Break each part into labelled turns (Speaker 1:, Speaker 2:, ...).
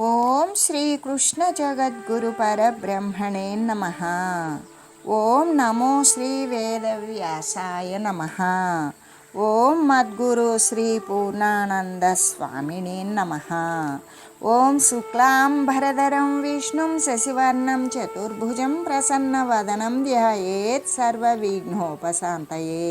Speaker 1: ఓం శ్రీకృష్ణ జగద్గురు పరబ్రహ్మణే నమ ఓం నమో శ్రీ వేదవ్యాసాయ నమ ఓం మద్గురు శ్రీ పూర్ణానంద స్వామినే నమ ఓం శుక్లాంబరధరం విష్ణుం శశివర్ణం చతుర్భుజం ప్రసన్నవదనం ధ్యాయేత్ సర్వవిఘ్నోపశాంతయే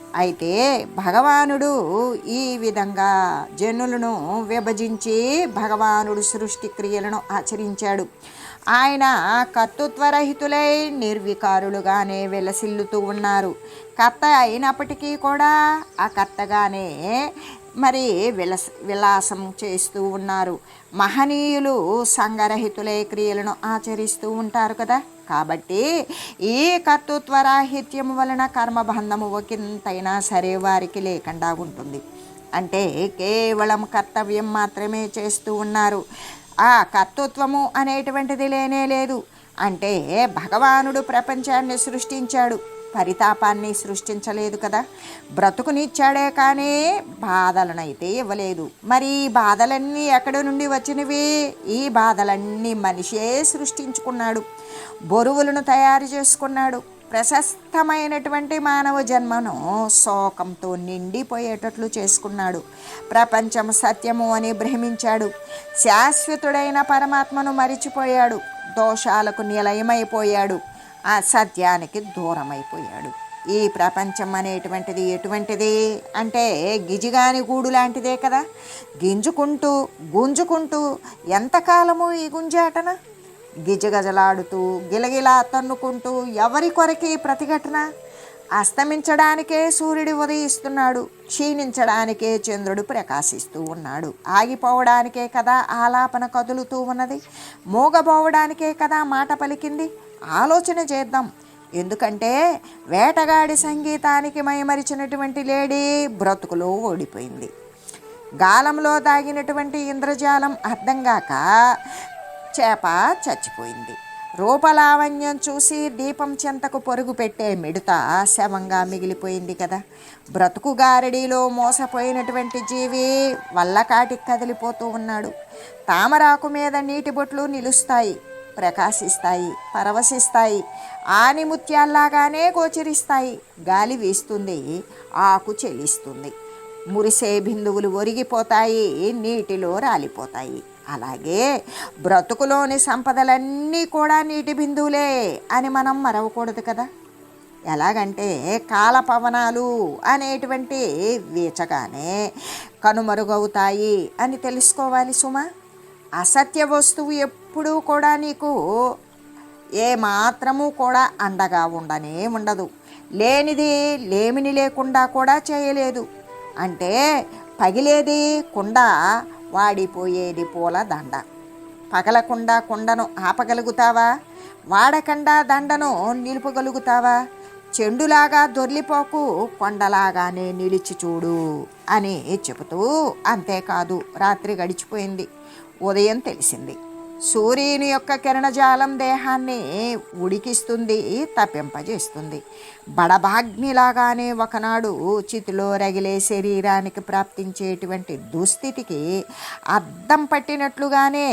Speaker 1: అయితే భగవానుడు ఈ విధంగా జనులను విభజించి భగవానుడు సృష్టి క్రియలను ఆచరించాడు. ఆయన కర్తృత్వరహితులై నిర్వికారులుగానే వెలసిల్లుతూ ఉన్నారు. కర్త అయినప్పటికీ కూడా ఆ కర్తగానే మరి విలస విలాసం చేస్తూ ఉన్నారు. మహనీయులు సంగరహితులే క్రియలను ఆచరిస్తూ ఉంటారు కదా? కాబట్టి ఈ కర్తృత్వరాహిత్యం వలన కర్మబంధము ఒకంతైనా సరే వారికి లేకుండా ఉంటుంది. అంటే కేవలం కర్తవ్యం మాత్రమే చేస్తూ ఉన్నారు. ఆ కర్తృత్వము అనేటువంటిది లేనే లేదు. అంటే భగవానుడు ప్రపంచాన్ని సృష్టించాడు. పరితాపాన్ని సృష్టించలేదు కదా. బ్రతుకునిచ్చాడే కానీ బాధలనైతే ఇవ్వలేదు. మరి ఈ బాధలన్నీ ఎక్కడి నుండి వచ్చినవి? ఈ బాధలన్నీ మనిషే సృష్టించుకున్నాడు. బరువులను తయారు చేసుకున్నాడు. ప్రశస్తమైనటువంటి మానవ జన్మను శోకంతో నిండిపోయేటట్లు చేసుకున్నాడు. ప్రపంచం సత్యము అని భ్రమించాడు. శాశ్వతుడైన పరమాత్మను మరిచిపోయాడు. దోషాలకు నిలయమైపోయాడు. ఆ సత్యానికి దూరమైపోయాడు. ఈ ప్రపంచం అనేటువంటిది ఎటువంటిది? అంటే గిజిగాని గూడు లాంటిదే కదా. గింజుకుంటూ గుంజుకుంటూ ఎంతకాలము ఈ గుంజాటన? గిజగజలాడుతూ గిలగిలా తన్నుకుంటూ ఎవరి కొరకి ప్రతిఘటన? అస్తమించడానికే సూర్యుడు ఉదయిస్తున్నాడు క్షీణించడానికే చంద్రుడు ప్రకాశిస్తూ ఉన్నాడు. ఆగిపోవడానికే కదా ఆలాపన కదులుతూ ఉన్నది? మూగబోవడానికే కదా మాట పలికింది? ఆలోచన చేద్దాం. ఎందుకంటే వేటగాడి సంగీతానికి మైమరిచినటువంటి లేడీ బ్రతుకులో ఓడిపోయింది. గాలంలో దాగినటువంటి ఇంద్రజాలం అర్థం కాక చేప చచ్చిపోయింది. రూపలావణ్యం చూసి దీపం చెంతకు పొరుగు పెట్టే మిడత శవంగా మిగిలిపోయింది కదా. బ్రతుకు గారడీలో మోసపోయినటువంటి జీవి వల్లకాటికి కదిలిపోతూ ఉన్నాడు. తామరాకు మీద నీటి బొట్లు నిలుస్తాయి ప్రకాశిస్తాయి పరవశిస్తాయి ఆనిముత్యాల్లాగానే గోచరిస్తాయి. గాలి వీస్తుంది ఆకు చెలిస్తుంది. మురిసే బిందువులు ఒరిగిపోతాయి నీటిలో రాలిపోతాయి. అలాగే బ్రతుకులోని సంపదలన్నీ కూడా నీటి బిందువులే అని మనం మరవకూడదు కదా. ఎలాగంటే కాలపవనాలు అనేటువంటి వీచగానే కనుమరుగవుతాయి అని తెలుసుకోవాలి సుమ. అసత్య వస్తువు ఎప్పుడూ కూడా నీకు ఏ మాత్రము కూడా అండగా ఉండనే ఉండదు. లేనిది లేమిని లేకుండా కూడా చేయలేదు. అంటే పగిలేది కుండా వాడిపోయేది పూల దండ. పగలకుండా కుండను ఆపగలుగుతావా? వాడకుండా దండను నిలుపగలుగుతావా? చెండులాగా దొర్లిపోకు కొండలాగానే నిలిచి చూడు అని చెబుతూ అంతేకాదు రాత్రి గడిచిపోయింది. ఉదయం తెలిసింది. సూర్యుని యొక్క కిరణజాలం దేహాన్ని ఉడికిస్తుంది తప్పింపజేస్తుంది. బడభాగ్నిలాగానే ఒకనాడు చితిలో రగిలే శరీరానికి ప్రాప్తించేటువంటి దుస్థితికి అద్దం పట్టినట్లుగానే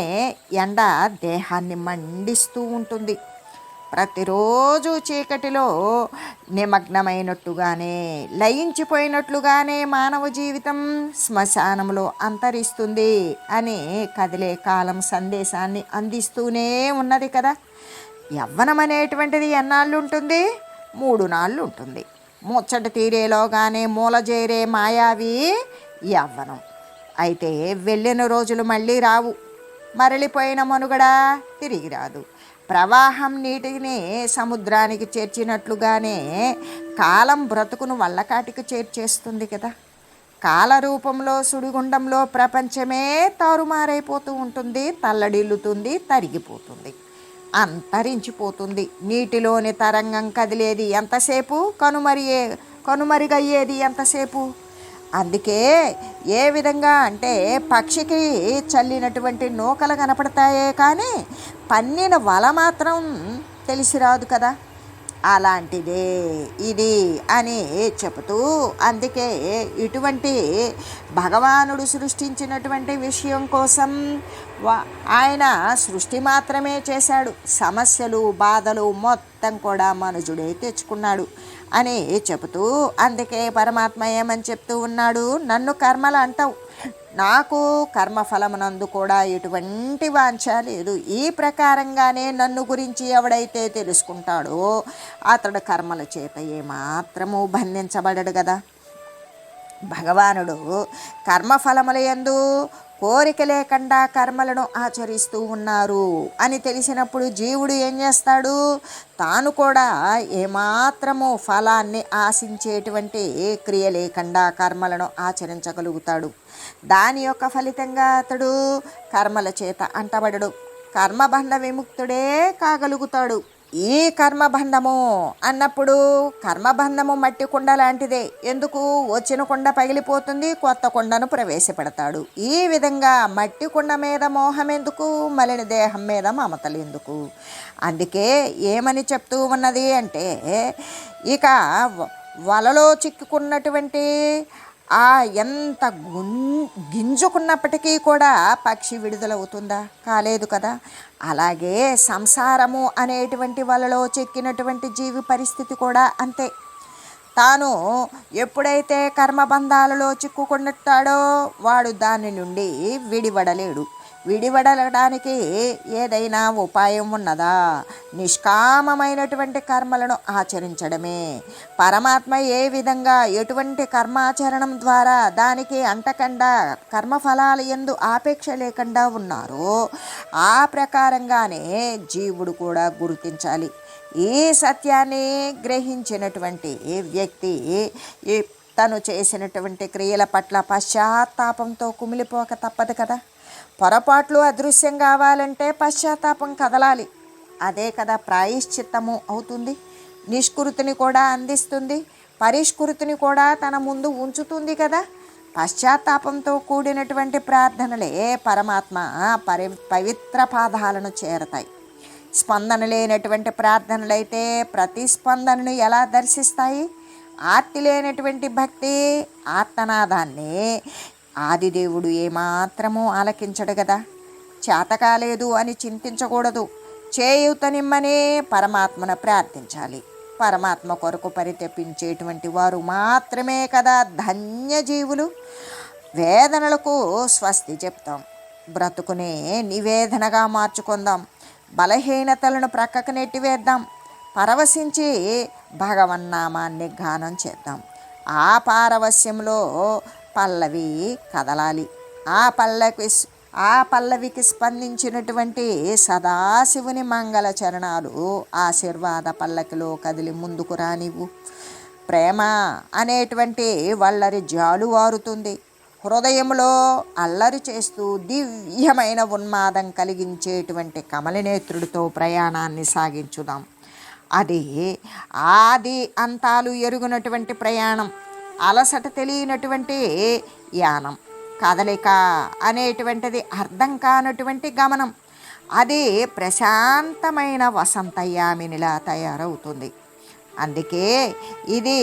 Speaker 1: ఎండ దేహాన్ని మండిస్తూ ఉంటుంది. ప్రతిరోజు చీకటిలో నిమగ్నమైనట్టుగానే లయించిపోయినట్లుగానే మానవ జీవితం శ్మశానంలో అంతరిస్తుంది అని కదిలే కాలం సందేశాన్ని అందిస్తూనే ఉన్నది కదా. యవ్వనం అనేటువంటిది ఎన్నాళ్ళు ఉంటుంది మూడు నాళ్ళు ఉంటుంది ముచ్చట తీరేలోగానే మూలజేరే మాయావి యవ్వనం. అయితే వెళ్ళిన రోజులు మళ్ళీ రావు. మరలిపోయిన మనుగడ తిరిగి రాదు. ప్రవాహం నీటిని సముద్రానికి చేర్చినట్లుగానే కాలం బ్రతుకును వల్లకాటికి చేర్చేస్తుంది కదా. కాలరూపంలో సుడిగుండంలో ప్రపంచమే తారుమారైపోతూ ఉంటుంది తల్లడిల్లుతుంది తరిగిపోతుంది అంతరించిపోతుంది. నీటిలోని తరంగం కదిలేది ఎంతసేపు? కనుమరియే కనుమరుగయ్యేది ఎంతసేపు? అందుకే ఏ విధంగా అంటే పక్షికి చల్లినటువంటి నూకలు కనపడతాయే కానీ పన్నిన వల మాత్రం తెలిసి రాదు కదా. అలాంటిదే ఇది అని చెబుతూ అందుకే ఇటువంటి భగవానుడు సృష్టించినటువంటి విషయం కోసం ఆయన సృష్టి మాత్రమే చేశాడు. సమస్యలు బాధలు మొత్తం కూడా మనుజుడే తెచ్చుకున్నాడు. అని చెబుతూ అందుకే పరమాత్మ ఏమని చెప్తూ ఉన్నాడు? నన్ను కర్మలు అంటావు. నాకు కర్మఫలమునందు కూడా ఎటువంటి వాంఛ లేదు. ఈ ప్రకారంగానే నన్ను గురించి ఎవడైతే తెలుసుకుంటాడో అతడు కర్మల చేత ఏమాత్రము బంధించబడడు కదా భగవానుడు కర్మఫలముల యందు కోరిక లేకుండా కర్మలను ఆచరిస్తూ ఉన్నారు. అని తెలిసినప్పుడు జీవుడు ఏం చేస్తాడు? తాను కూడా ఏమాత్రము ఫలాన్ని ఆశించేటువంటి క్రియ లేకుండా కర్మలను ఆచరించగలుగుతాడు. దాని యొక్క ఫలితంగా అతడు కర్మల చేత అంటబడడు. కర్మబంధ విముక్తుడే కాగలుగుతాడు. ఈ కర్మబంధము అన్నప్పుడు కర్మబంధము మట్టి కుండ లాంటిదే. ఎందుకు? వచ్చిన కుండ పగిలిపోతుంది కొత్త కుండను ప్రవేశపెడతాడు. ఈ విధంగా మట్టి కుండ మీద మోహం ఎందుకు? మలిన దేహం మీద మమతలు ఎందుకు? అందుకే ఏమని చెప్తూ ఉన్నది అంటే ఇక వ- వలలో చిక్కుకున్నటువంటి ఆ ఎంత గుం గింజుకున్నప్పటికీ కూడా పక్షి విడుదలవుతుందా? కాలేదు కదా. అలాగే సంసారము అనేటువంటి వలలో చెక్కినటువంటి జీవి పరిస్థితి కూడా అంతే. తాను ఎప్పుడైతే కర్మబంధాలలో చిక్కుకుంటాడో వాడు దాని నుండి విడివడలేడు. విడివడడానికి ఏదైనా ఉపాయం ఉన్నదా? నిష్కామమైనటువంటి కర్మలను ఆచరించడమే. పరమాత్మ ఏ విధంగా ఎటువంటి కర్మాచరణం ద్వారా దానికి అంటకుండా కర్మఫలాల ఎందు ఆపేక్ష లేకుండా ఉన్నారో ఆ ప్రకారంగానే జీవుడు కూడా గుర్తించాలి. ఈ సత్యాన్ని గ్రహించినటువంటి వ్యక్తి ఈ తను చేసినటువంటి క్రియల పట్ల పశ్చాత్తాపంతో కుమిలిపోక తప్పదు కదా? పొరపాట్లు అదృశ్యం కావాలంటే పశ్చాత్తాపం కదలాలి. అదే కదా ప్రాయశ్చిత్తము అవుతుంది. నిష్కృతిని కూడా అందిస్తుంది. పరిష్కృతిని కూడా తన ముందు ఉంచుతుంది కదా. పశ్చాత్తాపంతో కూడినటువంటి ప్రార్థనలే పరమాత్మ పరి పవిత్ర పాదాలను చేరతాయి. స్పందన లేనటువంటి ప్రార్థనలైతే ప్రతిస్పందనను ఎలా దర్శిస్తాయి? ఆర్తి లేనటువంటి భక్తి ఆత్మనాదాన్ని ఆదిదేవుడు ఏమాత్రమూ ఆలకించడు కదా చేతకాలేదు అని చింతించకూడదు. చేయూతనిమ్మనే పరమాత్మను ప్రార్థించాలి. పరమాత్మ కొరకు పరితపించేటువంటి వారు మాత్రమే కదా ధన్యజీవులు. వేదనలకు స్వస్తి చెప్తాం. బ్రతుకునే నివేదనగా మార్చుకుందాం. బలహీనతలను ప్రక్కకు నెట్టివేద్దాం పరవశించి భగవన్నామాన్ని గానం చేద్దాం. ఆ పారవశ్యంలో పల్లవి కదలాలి. ఆ పల్లకి ఆ పల్లవికి స్పందించినటువంటి సదాశివుని మంగళ చరణాలు ఆశీర్వాద పల్లకిలో కదిలి ముందుకు రానివ్వు. ప్రేమ అనేటువంటి వల్లరి జాలు వారుతుంది హృదయంలో అల్లరి చేస్తూ దివ్యమైన ఉన్మాదం కలిగించేటువంటి కమలనేత్రుడితో ప్రయాణాన్ని సాగించుదాం. అది ఆది అంతాలు ఎరుగునటువంటి ప్రయాణం. అలసట తెలియనటువంటి యానం కదలిక అనేటువంటిది అర్థం కానటువంటి గమనం. అది ప్రశాంతమైన వసంతయామినిలా తయారవుతుంది. అందుకే ఇది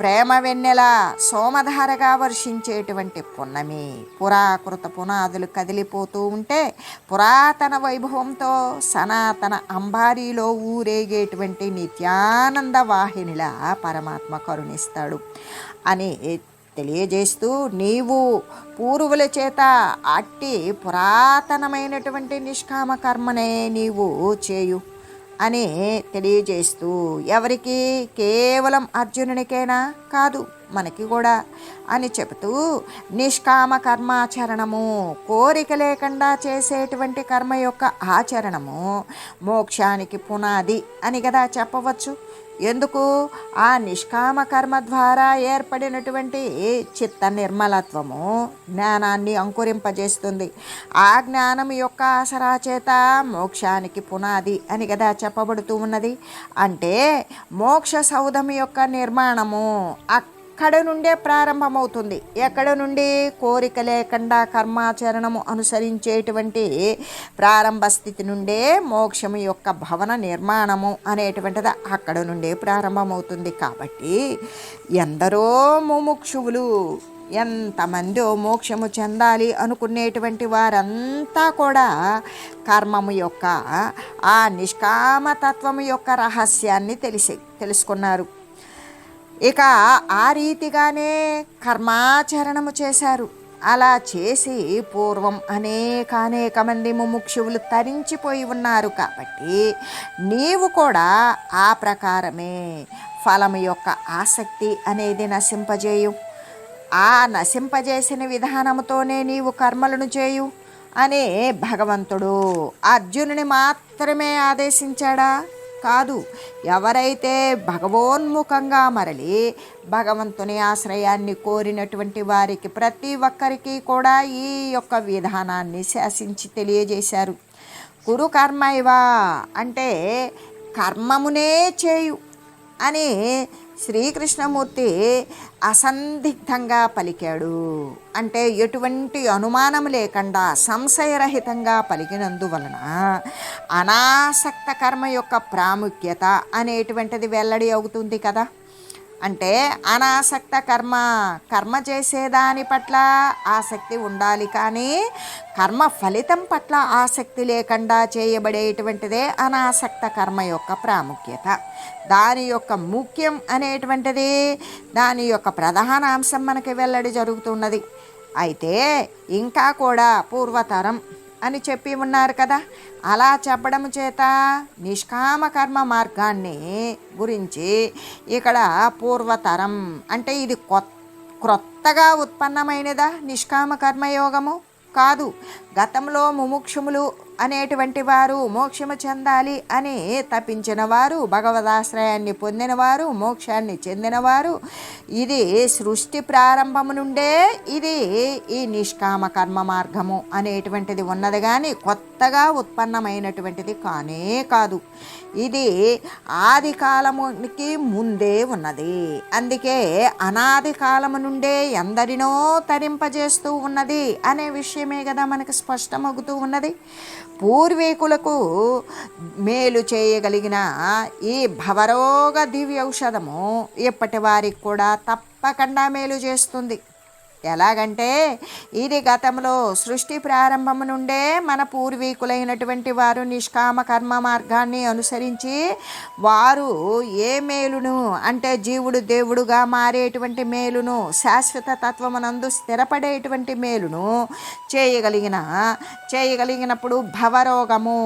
Speaker 1: ప్రేమ వెన్నెల సోమధారగా వర్షించేటువంటి పున్నమి. పురాకృత పునాదులు కదిలిపోతూ ఉంటే పురాతన వైభవంతో సనాతన అంబారీలో ఊరేగేటువంటి నిత్యానంద వాహినిలా పరమాత్మ కరుణిస్తాడు. అని తెలియజేస్తూ నీవు పూర్వుల చేత అట్టి పురాతనమైనటువంటి నిష్కామ కర్మనే నీవు చేయు అని తెలియజేస్తూ ఎవరికి కేవలం అర్జునునికేనా కాదు మనకి కూడా అని చెబుతూ నిష్కామ కర్మాచరణము కోరిక లేకుండా చేసేటువంటి కర్మ యొక్క ఆచరణము మోక్షానికి పునాది అని కదా చెప్పవచ్చు. ఎందుకు? ఆ నిష్కామ కర్మ ద్వారా ఏర్పడినటువంటి చిత్త నిర్మలత్వము జ్ఞానాన్ని అంకురింపజేస్తుంది. ఆ జ్ఞానం యొక్క ఆసరా చేత మోక్షానికి పునాది అని కదా చెప్పబడుతూ ఉన్నది. అంటే మోక్ష సౌధం యొక్క నిర్మాణము అక్కడ నుండే ప్రారంభమవుతుంది? ఎక్కడ నుండి కోరిక లేకుండా కర్మాచరణము అనుసరించేటువంటి ప్రారంభ స్థితి నుండే మోక్షము యొక్క భవన నిర్మాణము అనేటువంటిది అక్కడ నుండే ప్రారంభమవుతుంది. కాబట్టి ఎందరో ముముక్షువులు ఎంతమందో మోక్షము చెందాలి అనుకునేటువంటి వారంతా కూడా కర్మము యొక్క ఆ నిష్కామతత్వము యొక్క రహస్యాన్ని తెలిసి తెలుసుకున్నారు. ఇక ఆ రీతిగానే కర్మాచరణము చేశారు. అలా చేసి పూర్వం అనేక అనేక మంది ముముక్షువులు తరించిపోయి ఉన్నారు కాబట్టి నీవు కూడా ఆ ప్రకారమే ఫలము యొక్క ఆసక్తి అనేది నశింపజేయు. ఆ నశింపజేసిన విధానముతోనే నీవు కర్మలను చేయు అని భగవంతుడు అర్జునుని మాత్రమే ఆదేశించాడా? కాదు. ఎవరైతే భగవోన్ముఖంగా మరలి భగవంతుని ఆశ్రయాన్ని కోరినటువంటి వారికి ప్రతి ఒక్కరికి కూడా ఈ యొక్క విధానాన్ని శాసించి తెలియజేశారు. కురు కర్మైవా అంటే కర్మమునే చేయు అని శ్రీకృష్ణమూర్తి అసందిగ్ధంగా పలికాడు. అంటే ఎటువంటి అనుమానం లేకుండా సంశయరహితంగా పలికినందువలన అనాసక్త కర్మ యొక్క ప్రాముఖ్యత అనేటువంటిది వెల్లడి అవుతుంది కదా. అంటే అనాసక్త కర్మ కర్మ చేసేదాని పట్ల ఆసక్తి ఉండాలి కానీ కర్మ ఫలితం పట్ల ఆసక్తి లేకుండా చేయబడేటువంటిదే అనాసక్త కర్మ యొక్క ప్రాముఖ్యత. దాని యొక్క ముఖ్యం అనేటువంటిది దాని యొక్క ప్రధాన అంశం మనకి వెల్లడి జరుగుతున్నది. అయితే ఇంకా కూడా పూర్వతరం అని చెప్పి ఉన్నారు కదా. అలా చెప్పడం చేత నిష్కామ కర్మ మార్గాన్ని గురించి ఇక్కడ పూర్వతరం అంటే ఇది కొత్త క్రొత్తగా ఉత్పన్నమైనదా నిష్కామ కర్మయోగము? కాదు. గతంలో ముముక్షుములు అనేటువంటి వారు మోక్షము చెందాలి అని తప్పించిన వారు భగవదాశ్రయాన్ని పొందినవారు మోక్షాన్ని చెందినవారు ఇది సృష్టి ప్రారంభము నుండే ఇది ఈ నిష్కామ కర్మ మార్గము అనేటువంటిది ఉన్నది కానీ కొత్తగా ఉత్పన్నమైనటువంటిది కానే కాదు. ఇది ఆది కాలముకి ముందే ఉన్నది. అందుకే అనాది కాలము నుండే ఎందరినో తరింపజేస్తూ ఉన్నది అనే విషయమే కదా మనకు స్పష్టమవుతూ ఉన్నది. పూర్వీకులకు మేలు చేయగలిగిన ఈ భవరోగ దివ్య ఔషధము ఇప్పటి వారికి కూడా తప్పకుండా మేలు చేస్తుంది. ఎలాగంటే ఇది గతంలో సృష్టి ప్రారంభము నుండే మన పూర్వీకులైనటువంటి వారు నిష్కామ కర్మ మార్గాన్ని అనుసరించి వారు ఏ మేలును అంటే జీవుడు దేవుడుగా మారేటువంటి మేలును శాశ్వత తత్వమునందు స్థిరపడేటువంటి మేలును చేయగలిగిన చేయగలిగినప్పుడు భవరోగము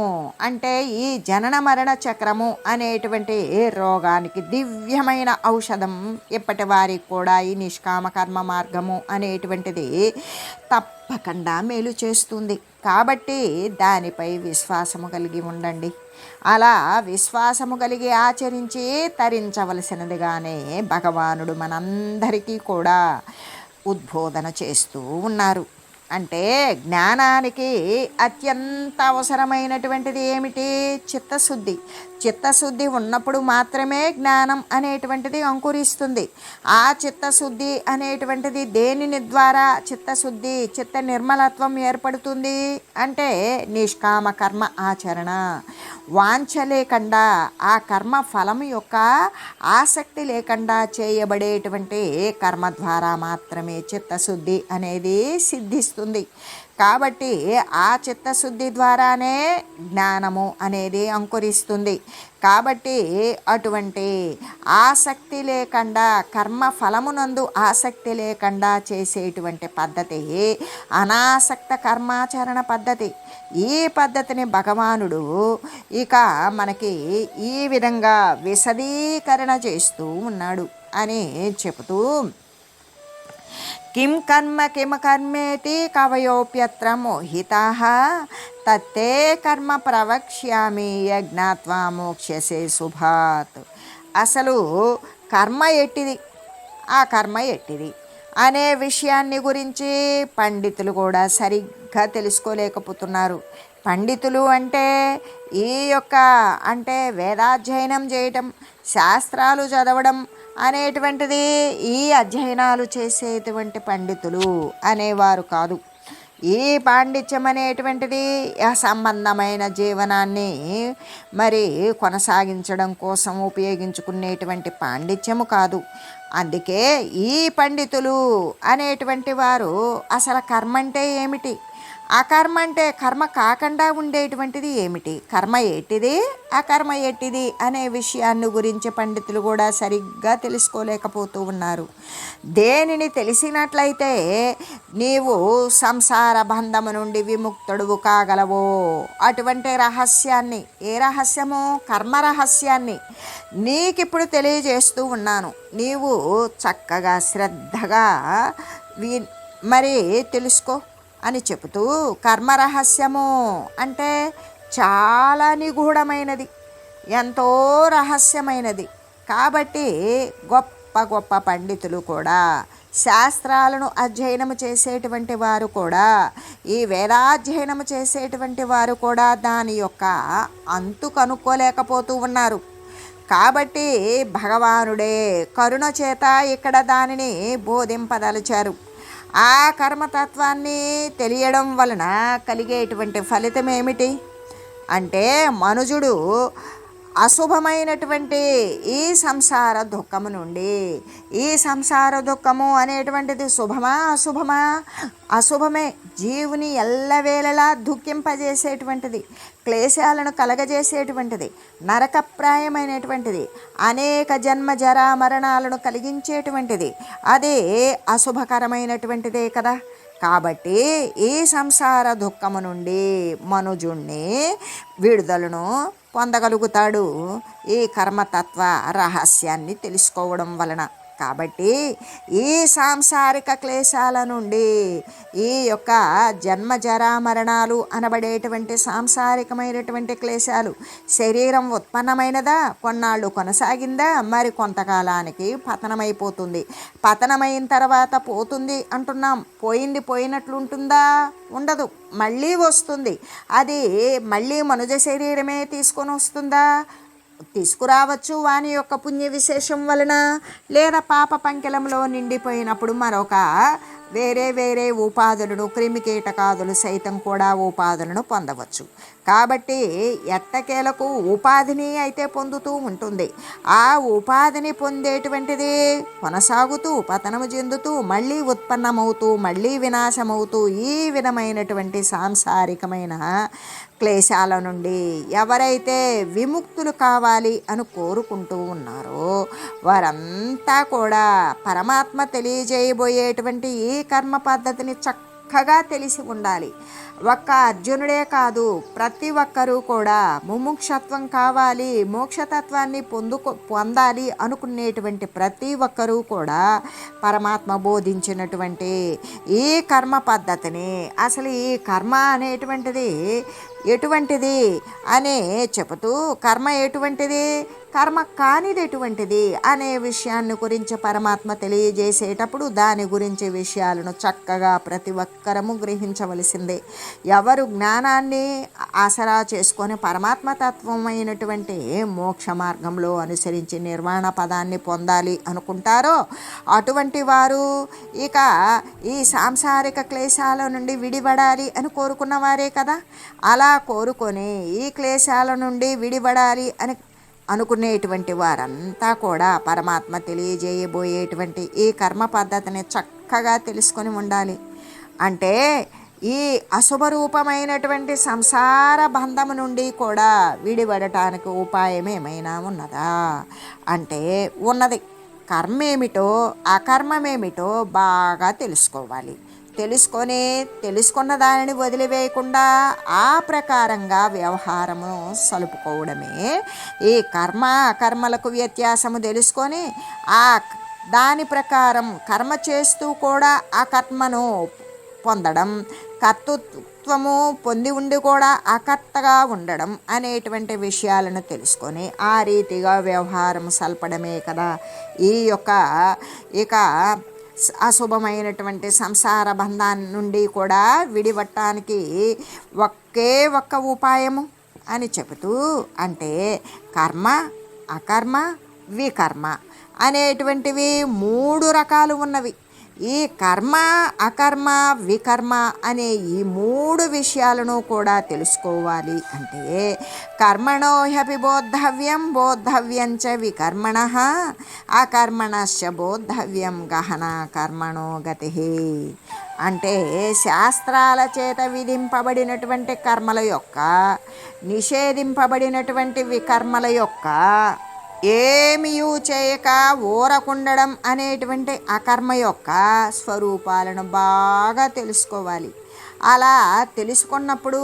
Speaker 1: అంటే ఈ జనన మరణ చక్రము అనేటువంటి రోగానికి దివ్యమైన ఔషధం ఇప్పటి వారికి కూడా ఈ నిష్కామ కర్మ మార్గము అనేటువంటిది తప్పకుండా మేలు చేస్తుంది. కాబట్టి దానిపై విశ్వాసము కలిగి ఉండండి. అలా విశ్వాసము కలిగి ఆచరించి తరించవలసినదిగానే భగవానుడు మనందరికీ కూడా ఉద్బోధన చేస్తూ ఉన్నారు. అంటే జ్ఞానానికి అత్యంత అవసరమైనటువంటిది ఏమిటి? చిత్తశుద్ధి. చిత్తశుద్ధి ఉన్నప్పుడు మాత్రమే జ్ఞానం అనేటువంటిది అంకురిస్తుంది. ఆ చిత్తశుద్ధి అనేటువంటిది దేనిని ద్వారా చిత్తశుద్ధి చిత్త నిర్మలత్వం ఏర్పడుతుంది అంటే నిష్కామ కర్మ ఆచరణ. వాంఛ లేకుండా ఆ కర్మ ఫలం యొక్క ఆసక్తి లేకుండా చేయబడేటువంటి కర్మ ద్వారా మాత్రమే చిత్తశుద్ధి అనేది సిద్ధిస్తుంది. కాబట్టి ఆ చిత్తశుద్ధి ద్వారానే జ్ఞానము అనేది అంకురిస్తుంది. కాబట్టి అటువంటి ఆసక్తి లేకుండా కర్మ ఫలమునందు ఆసక్తి లేకుండా చేసేటువంటి పద్ధతి అనాసక్త కర్మాచరణ పద్ధతి. ఈ పద్ధతిని భగవానుడు ఇక మనకి ఈ విధంగా విశదీకరణ చేస్తూ ఉన్నాడు అని చెబుతూ కిం కర్మ కిమ కర్మేతి కవయోప్యత్ర మోహితా తత్తే కర్మ ప్రవక్ష్యామి యజ్ఞాత్వా మోక్షసే శుభాత్ అసలు కర్మ ఎట్టిది ఆ కర్మ ఎట్టిది అనే విషయాన్ని గురించి పండితులు కూడా సరిగ్గా తెలుసుకోలేకపోతున్నారు. పండితులు అంటే ఈ యొక్క అంటే వేదాధ్యయనం చేయటం శాస్త్రాలు చదవడం అనేటువంటిది ఈ అధ్యయనాలు చేసేటువంటి పండితులు అనేవారు కాదు. ఈ పాండిత్యం అనేటువంటిది సంబంధమైన జీవనాన్ని మరి కొనసాగించడం కోసం ఉపయోగించుకునేటువంటి పాండిత్యము కాదు. అందుకే ఈ పండితులు అనేటువంటి వారు అసలు కర్మ అంటే ఏమిటి? అకర్మ అంటే కర్మ కాకుండా ఉండేటువంటిది ఏమిటి? కర్మ ఎట్టిది అకర్మ ఎట్టిది అనే విషయాన్ని గురించి పండితులు కూడా సరిగ్గా తెలుసుకోలేకపోతూ ఉన్నారు. దేనిని తెలిసినట్లయితే నీవు సంసార బంధము నుండి విముక్తుడువు కాగలవో? అటువంటి రహస్యాన్ని ఏ రహస్యము? కర్మ రహస్యాన్ని నీకిప్పుడు తెలియజేస్తూ ఉన్నాను. నీవు చక్కగా శ్రద్ధగా వి మరి తెలుసుకో. అని చెబుతూ కర్మ రహస్యము అంటే చాలా నిగూఢమైనది ఎంతో రహస్యమైనది. కాబట్టి గొప్ప గొప్ప పండితులు కూడా శాస్త్రాలను అధ్యయనం చేసేటువంటి వారు కూడా ఈ వేదాధ్యయనం చేసేటువంటి వారు కూడా దాని యొక్క అంతు కనుక్కోలేకపోతూ ఉన్నారు. కాబట్టి భగవానుడే కరుణ చేత ఇక్కడ దానిని బోధింపదలిచారు. ఆ కర్మతత్వాన్ని తెలియడం వలన కలిగేటువంటి ఫలితం ఏమిటి? అంటే మనుజుడు అశుభమైనటువంటి ఈ సంసార దుఃఖము నుండి ఈ సంసార దుఃఖము అనేటువంటిది శుభమా అశుభమా? అశుభమే. జీవుని ఎల్లవేళలా దుఃఖింపజేసేటువంటిది. క్లేశాలను కలగజేసేటువంటిది నరకప్రాయమైనటువంటిది అనేక జన్మ జరా మరణాలను కలిగించేటువంటిది అదే అశుభకరమైనటువంటిదే కదా. కాబట్టి ఈ సంసార దుఃఖము నుండి మనుజుణ్ణి విడుదలను పొందగలుగుతాడు ఈ కర్మతత్వ రహస్యాన్ని తెలుసుకోవడం వలన. కాబట్టి ఈ సాంసారిక క్లేశాల నుండి ఈ యొక్క జన్మ జరా మరణాలు అనబడేటువంటి సాంసారికమైనటువంటి క్లేశాలు శరీరం ఉత్పన్నమైనదా? కొన్నాళ్ళు కొనసాగిందా? మరి కొంతకాలానికి పతనమైపోతుంది. పతనమైన తర్వాత పోతుంది అంటున్నాం. పోయింది పోయినట్లు ఉంటుందా ఉండదు. మళ్ళీ వస్తుంది. అది మళ్ళీ మనుజ శరీరమే తీసుకొని వస్తుందా? తీసుకురావచ్చు వాని యొక్క పుణ్య విశేషం వలన లేదా పాప పంకెలంలో నిండిపోయినప్పుడు మరొక వేరే వేరే ఉపాధులను క్రిమికీటకాదులు సైతం కూడా ఉపాధులను పొందవచ్చు. కాబట్టి ఎట్టకేలకు ఉపాధిని అయితే పొందుతూ ఉంటుంది. ఆ ఉపాధిని పొందేటువంటిది కొనసాగుతూ పతనము చెందుతూ మళ్ళీ ఉత్పన్నమవుతూ మళ్ళీ వినాశమవుతూ ఈ విధమైనటువంటి సాంసారికమైన క్లేశాల నుండి ఎవరైతే విముక్తులు కావాలి అని కోరుకుంటూ ఉన్నారో వారంతా కూడా పరమాత్మ తెలియజేయబోయేటువంటి ఈ కర్మ పద్ధతిని చక్క చక్కగా తెలిసి ఉండాలి. ఒక్క అర్జునుడే కాదు ప్రతి ఒక్కరూ కూడా ముముక్షత్వం కావాలి మోక్షతత్వాన్ని పొందుకు పొందాలి అనుకునేటువంటి ప్రతి ఒక్కరూ కూడా పరమాత్మ బోధించినటువంటి ఈ కర్మ పద్ధతిని అసలు ఈ కర్మ అనేటువంటిది ఎటువంటిది అని చెబుతూ కర్మ ఎటువంటిది? కర్మ కానిది ఎటువంటిది అనే విషయాన్ని గురించి పరమాత్మ తెలియజేసేటప్పుడు దాని గురించి విషయాలను చక్కగా ప్రతి ఒక్కరము గ్రహించవలసిందే. ఎవరు జ్ఞానాన్ని ఆసరా చేసుకొని పరమాత్మ తత్వమైనటువంటి మోక్ష మార్గంలో అనుసరించి నిర్వాణ పదాన్ని పొందాలి అనుకుంటారో అటువంటి వారు ఇక ఈ సాంసారిక క్లేశాల నుండి విడిపడాలి అని కోరుకున్న వారే కదా. అలా కోరుకొని ఈ క్లేశాల నుండి విడిపడాలి అని అనుకునేటువంటి వారంతా కూడా పరమాత్మ తెలియజేయబోయేటువంటి ఈ కర్మ పద్ధతిని చక్కగా తెలుసుకొని ఉండాలి. అంటే ఈ అశుభ రూపమైనటువంటి సంసార బంధము నుండి కూడా విడిపడటానికి ఉపాయం ఏమైనా ఉన్నదా? అంటే ఉన్నది. కర్మ ఏమిటో అకర్మమేమిటో బాగా తెలుసుకోవాలి. తెలుసుకొని తెలుసుకున్న దానిని వదిలివేయకుండా ఆ ప్రకారంగా వ్యవహారము సలుపుకోవడమే. ఈ కర్మ అకర్మలకు వ్యత్యాసము తెలుసుకొని ఆ దాని ప్రకారం కర్మ చేస్తూ కూడా ఆ కర్మను పొందడం కర్తృత్వము పొంది ఉండి కూడా అకర్తగా ఉండడం అనేటువంటి విషయాలను తెలుసుకొని ఆ రీతిగా వ్యవహారం సల్పడమే కదా. ఈ యొక్క ఇక అశుభమైనటువంటి సంసార బంధాన్ని నుండి కూడా విడివట్టానికి ఒకే ఒక్క ఉపాయము అని చెబుతూ అంటే కర్మ అకర్మ వికర్మ అనేటువంటివి మూడు రకాలు ఉన్నవి. ఈ కర్మ అకర్మ వికర్మ అనే ఈ మూడు విషయాలను కూడా తెలుసుకోవాలి. అంటే కర్మణోహ్యపి బోద్ధవ్యం బోద్ధవ్యం చ వికర్మణ అకర్మణశ్చ బోద్ధవ్యం గహన కర్మణో గతి. అంటే శాస్త్రాల చేత విధింపబడినటువంటి కర్మల యొక్క నిషేధింపబడినటువంటి వికర్మల యొక్క ఏమియూ చేయక ఊరకుండడం అనేటువంటి అకర్మ యొక్క స్వరూపాలను బాగా తెలుసుకోవాలి. అలా తెలుసుకున్నప్పుడు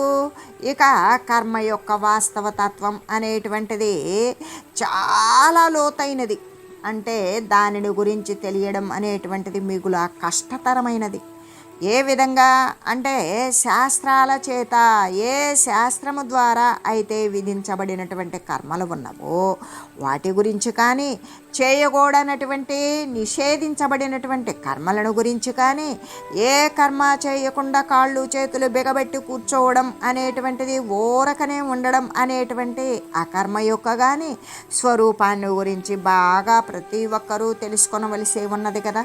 Speaker 1: ఇక కర్మ యొక్క వాస్తవ తత్వం అనేటువంటిది చాలా లోతైనది. అంటే దానిని గురించి తెలియడం అనేటువంటిది మిగుల కష్టతరమైనది. ఏ విధంగా అంటే శాస్త్రాల చేత ఏ శాస్త్రము ద్వారా అయితే విధించబడినటువంటి కర్మలు ఉన్నవో వాటి గురించి కానీ చేయకూడనటువంటి నిషేధించబడినటువంటి కర్మలను గురించి కానీ ఏ కర్మ చేయకుండా కాళ్ళు చేతులు బిగబెట్టి కూర్చోవడం అనేటువంటిది ఊరకనే ఉండడం అనేటువంటి ఆ కర్మ యొక్క కానీ స్వరూపాన్ని గురించి బాగా ప్రతి ఒక్కరూ తెలుసుకొనవలసి ఉన్నది కదా.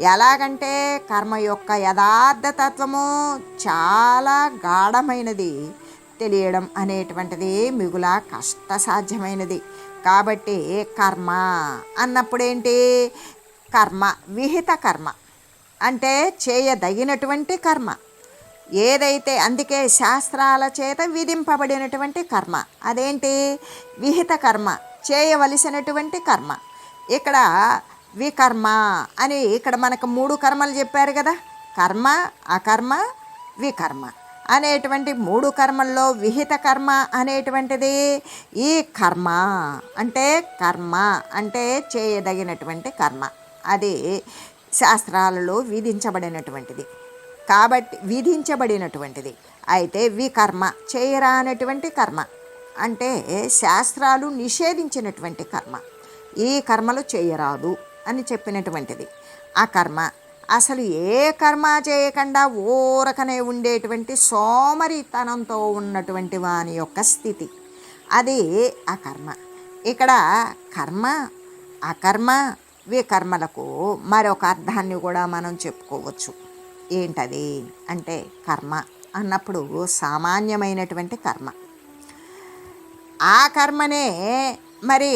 Speaker 1: ఎలాగంటే కర్మ యొక్క యథార్థ తత్వము చాలా గాఢమైనది తెలియడం అనేటువంటిది మిగుల కష్టసాధ్యమైనది. కాబట్టి కర్మ అన్నప్పుడేంటి? కర్మ విహిత కర్మ. అంటే చేయదగినటువంటి కర్మ. ఏదైతే అందుకే శాస్త్రాల చేత విధింపబడినటువంటి కర్మ. అదేంటి? విహిత కర్మ. చేయవలసినటువంటి కర్మ. ఇక్కడ వికర్మ. అని ఇక్కడ మనకు మూడు కర్మలు చెప్పారు కదా. కర్మ అకర్మ వికర్మ. అనేటువంటి మూడు కర్మల్లో విహిత కర్మ అనేటువంటిది ఈ కర్మ. అంటే కర్మ అంటే చేయదగినటువంటి కర్మ. అది శాస్త్రాలలో విధించబడినటువంటిది. కాబట్టి విధించబడినటువంటిది. అయితే వికర్మ చేయరానటువంటి కర్మ. అంటే శాస్త్రాలు నిషేధించినటువంటి కర్మ. ఈ కర్మలు చేయరాదు. అని చెప్పినటువంటిది. ఆ కర్మ అసలు ఏ కర్మ చేయకుండా ఊరకనే ఉండేటువంటి సోమరితనంతో ఉన్నటువంటి వాని యొక్క స్థితి. అది ఆ కర్మ. ఇక్కడ కర్మ అకర్మ వికర్మలకు మరొక అర్థాన్ని కూడా మనం చెప్పుకోవచ్చు. ఏంటది అంటే కర్మ అన్నప్పుడు సామాన్యమైనటువంటి కర్మ. ఆ కర్మనే మరి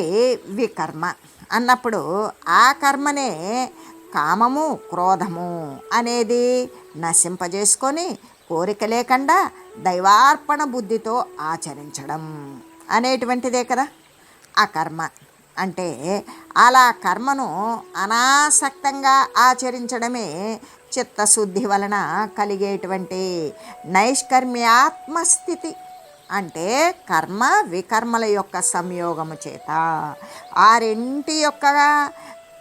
Speaker 1: వికర్మ. అన్నప్పుడు ఆ కర్మనే కామము క్రోధము అనేది నశింపజేసుకొని కోరిక లేకుండా దైవార్పణ బుద్ధితో ఆచరించడం అనేటువంటిదే కదా ఆ కర్మ. అంటే అలా కర్మను అనాసక్తంగా ఆచరించడమే చిత్తశుద్ధి వలన కలిగేటువంటి నైష్కర్మ్యాత్మస్థితి. అంటే కర్మ వికర్మల యొక్క సంయోగము చేత. ఆ రెంటి యొక్క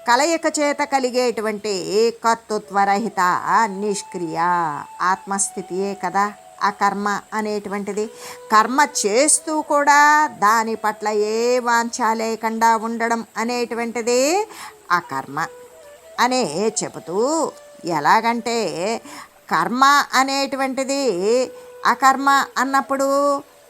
Speaker 1: కలయిక చేత కలిగేటువంటి ఏకత్వరహిత నిష్క్రియ ఆత్మస్థితియే కదా ఆ కర్మ అనేటువంటిది. కర్మ చేస్తూ కూడా దాని పట్ల ఏ వాంఛ లేకుండా ఉండడం అనేటువంటిది ఆ కర్మ అనే చెబుతూ ఎలాగంటే కర్మ అనేటువంటిది అకర్మ అన్నప్పుడు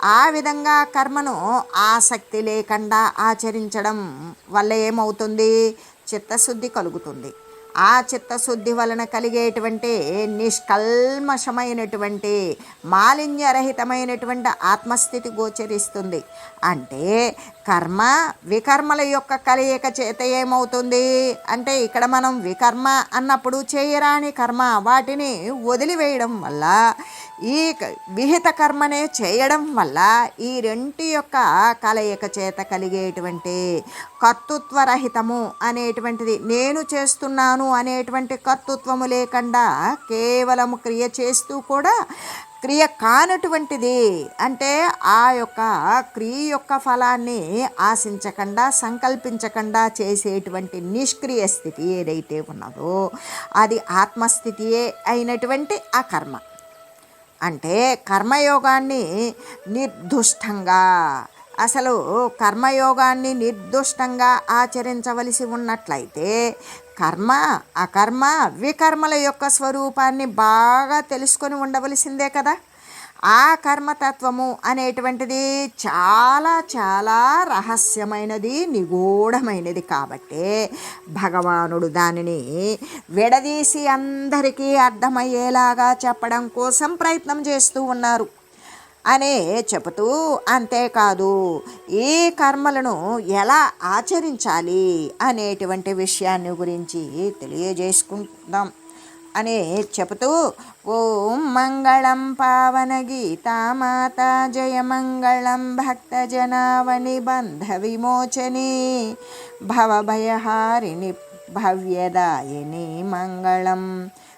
Speaker 1: ఆ విధంగా కర్మను ఆసక్తి లేకుండా ఆచరించడం వల్ల ఏమవుతుంది? చిత్తశుద్ధి కలుగుతుంది. ఆ చిత్తశుద్ధి వలన కలిగేటువంటి నిష్కల్మషమైనటువంటి మాలిన్యరహితమైనటువంటి ఆత్మస్థితి గోచరిస్తుంది. అంటే కర్మ వికర్మల యొక్క కలయిక చేత ఏమవుతుంది? అంటే ఇక్కడ మనం వికర్మ అన్నప్పుడు చేయరాని కర్మ వాటిని వదిలివేయడం వల్ల ఈ క- విహిత కర్మనే చేయడం వల్ల ఈ రెంటి యొక్క కలయిక చేత కలిగేటువంటి కర్తృత్వరహితము అనేటువంటిది నేను చేస్తున్నాను అనేటువంటి కర్తృత్వము లేకుండా కేవలం క్రియ చేస్తూ కూడా క్రియ కానటువంటిది అంటే ఆ యొక్క క్రియ యొక్క ఫలాన్ని ఆశించకుండా సంకల్పించకుండా చేసేటువంటి నిష్క్రియ స్థితి ఏదైతే ఉన్నదో అది ఆత్మస్థితియే అయినటువంటి ఆ కర్మ అంటే కర్మయోగాన్ని నిర్దుష్టంగా అసలు కర్మయోగాన్ని నిర్దుష్టంగా ఆచరించవలసి ఉన్నట్లయితే కర్మ అకర్మ వికర్మల యొక్క స్వరూపాన్ని బాగా తెలుసుకొని ఉండవలసిందే కదా. ఆ కర్మతత్వము అనేటువంటిది చాలా చాలా రహస్యమైనది నిగూఢమైనది కాబట్టే భగవానుడు దానిని విడదీసి అందరికీ అర్థమయ్యేలాగా చెప్పడం కోసం ప్రయత్నం చేస్తూ ఉన్నారు. అనే చెబుతూ అంతేకాదు ఈ కర్మలను ఎలా ఆచరించాలి అనేటువంటి విషయాన్ని గురించి తెలియజేసుకుందాం అని చెబుతూ ఓం మంగళం పావన గీతామాత జయ మంగళం భక్తజనావని బంధ విమోచని భవభయహారిణి భవ్యదాయిని మంగళం